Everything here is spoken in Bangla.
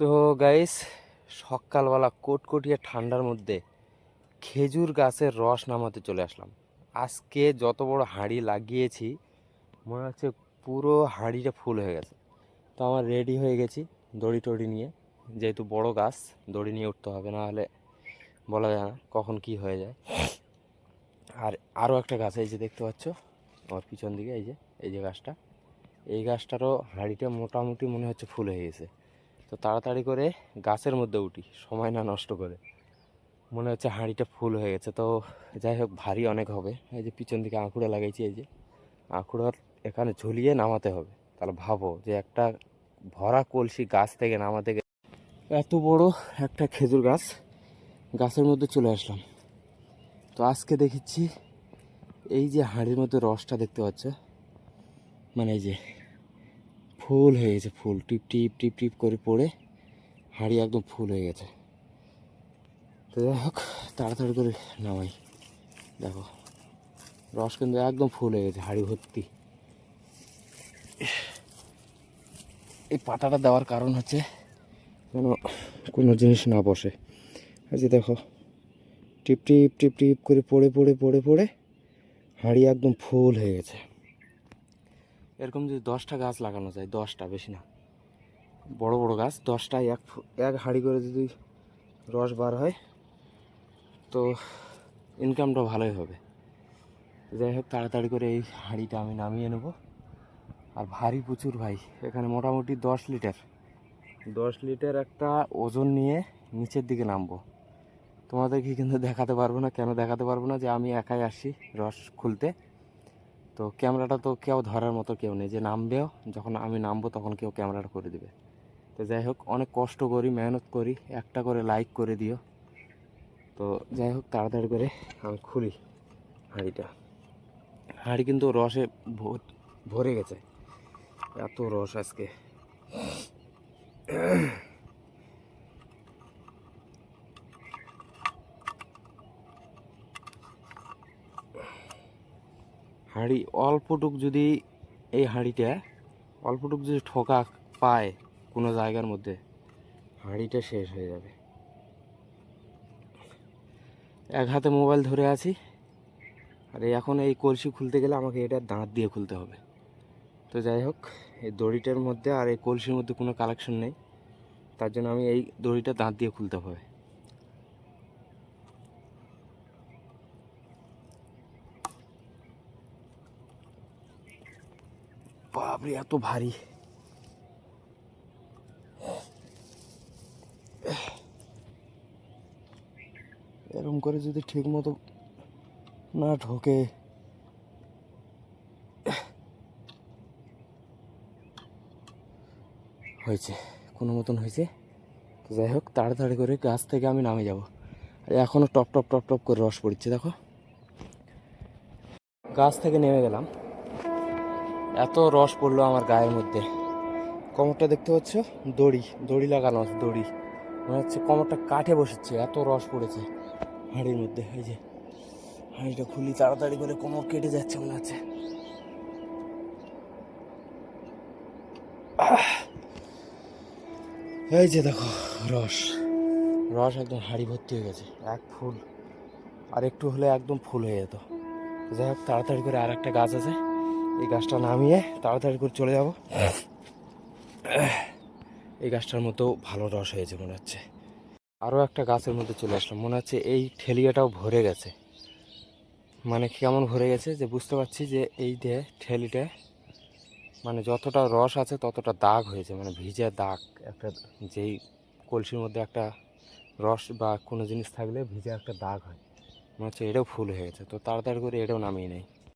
তো গাইস সকালবেলা কোটকটিয়ে ঠান্ডার মধ্যে খেজুর গাছের রস নামাতে চলে আসলাম। আজকে যত বড় হাঁড়ি লাগিয়েছি, মনে হচ্ছে পুরো হাঁড়িটা ফুল হয়ে গেছে। তো আমার রেডি হয়ে গেছি দড়ি টড়ি নিয়ে। যেহেতু বড় গাছ, দড়ি নিয়ে উঠতে হবে, না হলে বলা যায় না কখন কি হয়ে যায়। আর আরও একটা গাছ, এই যে দেখতে পাচ্ছ, আমার পিছন দিকে, এই যে এই যে গাছটা। এই গাছটারও হাঁড়িটা মোটামুটি মনে হচ্ছে ফুল হয়ে গেছে। তো তাড়াতাড়ি করে গাছের মধ্যে উঠি, সময় না নষ্ট করে। মনে হচ্ছে হাঁড়িটা ফুল হয়ে গেছে, তো যাই হোক ভারী অনেক হবে। এই যে পিছন দিকে আঁকুড়া লাগাইছি, এই যে আঁকুড়ার এখানে ঝুলিয়ে নামাতে হবে। তাহলে ভাবো যে একটা ভরা কলসি গাছ থেকে নামাতে গেলে এত বড় একটা খেজুর গাছ গাছের মধ্যে চলে আসলাম। তো আজকে দেখেছি এই যে হাঁড়ির মধ্যে রসটা দেখতে পাচ্ছ? মানে এই যে ফুল হয়ে গেছে, ফুল। টিপ টিপ টিপ টিপ করে পড়ে হাঁড়ি একদম ফুল হয়ে গেছে। তো যাই হোক, তাড়াতাড়ি করে নামাই। দেখো, রস কিন্তু একদম ফুল হয়ে গেছে, হাঁড়ি ভর্তি। এই পাতাটা দেওয়ার কারণ হচ্ছে যেন কোনো জিনিস না বসে। যে দেখো, টিপ টিপ টিপ টিপ করে পড়ে পড়ে পড়ে পড়ে হাঁড়ি একদম ফুল হয়ে গেছে। এরকম যদি দশটা গাছ লাগানো যায়, দশটা বেশি না, বড় বড় গাছ, দশটায় এক এক হাঁড়ি করে যদি রস বার হয়, তো ইনকামটা ভালোই হবে। যাই হোক, তাড়াতাড়ি করে এই হাঁড়িটা আমি নামিয়ে নেব। আর ভারী প্রচুর ভাই, এখানে মোটামুটি দশ লিটার। দশ লিটার একটা ওজন নিয়ে নিচের দিকে নামবো। তোমাদেরকে কিন্তু দেখাতে পারব না, কেন দেখাতে পারব না যে আমি একাই আসি রস খুলতে। তো ক্যামেরাটা তো কেউ ধরার মতো কেউ নেই। যে নামবেও, যখন আমি নামবো তখন কেউ ক্যামেরাটা করে দিবে। তো যাই হোক, অনেক কষ্ট করি, মেহনত করি, একটা করে লাইক করে দিও। তো যাই হোক, তাড়াতাড়ি করে আমি খুলি হাঁড়িটা। হাঁড়ি কিন্তু রসে ভর- গেছে। এত রস আজকে। হাঁড়ি অল্পটুক যদি এই হাঁড়িটা অল্পটুক যদি ঠোকা পায় কোনো জায়গার মধ্যে, হাঁড়িটা শেষ হয়ে যাবে। এক হাতে মোবাইল ধরে আছি, আর এখন এই কলসি খুলতে গেলে আমাকে এটা দাঁত দিয়ে খুলতে হবে। তো যাই হোক, এই দড়িটার মধ্যে আর এই কলসির মধ্যে কোনো কালেকশন নেই। তার জন্য আমি এই দড়িটা দাঁত দিয়ে খুলতে হবে। বাপরে, এত ভারী। এরকম করে যদি ঠিক মতো না ঢোকে, হয়েছে, কোনো মতন হয়েছে। তো যাই হোক, তাড়াতাড়ি করে গাছ থেকে আমি নামে যাব। আর এখনও টপ টপ টপ টপ করে রস পড়ছে, দেখো। গাছ থেকে নেমে গেলাম। এত রস পড়ল আমার গায়ের মধ্যে। কোমরটা দেখতে পাচ্ছ? দড়ি দড়ি লাগানো আছে, দড়ি। মনে হচ্ছে কোমরটা কাঠে বসেছে, এত রস পড়েছে হাঁড়ির মধ্যে। এই যে, হাঁড়িটা খুলি, তাড়াতাড়ি করে কোমর কেটে যাচ্ছে মনে হচ্ছে। এই যে দেখো, রস। রস একদম হাঁড়ি ভর্তি হয়ে গেছে, এক ফুল। আর একটু হলে একদম ফুল হয়ে যেত। যাই হোক, তাড়াতাড়ি করে আর একটা গাছ আছে। এই গাছটা নামিয়ে তাড়াতাড়ি করে চলে যাব। এই গাছটার মতো ভালো রস হয়েছে মনে হচ্ছে। আরও একটা গাছের মধ্যে চলে আসলাম। মনে হচ্ছে এই ঠেলিয়াটাও ভরে গেছে। মানে কেমন ভরে গেছে যে বুঝতে পারছি যে এই যে ঠেলিটা মানে যতটা রস আছে ততটা দাগ হয়েছে মানে ভিজে দাগ, একটা যেই কলসির মধ্যে একটা রস বা কোনো জিনিস থাকলে ভিজে একটা দাগ হয়। মনে হচ্ছে এটাও ফুল হয়ে গেছে। তো তাড়াতাড়ি করে এটাও নামিয়ে নেই।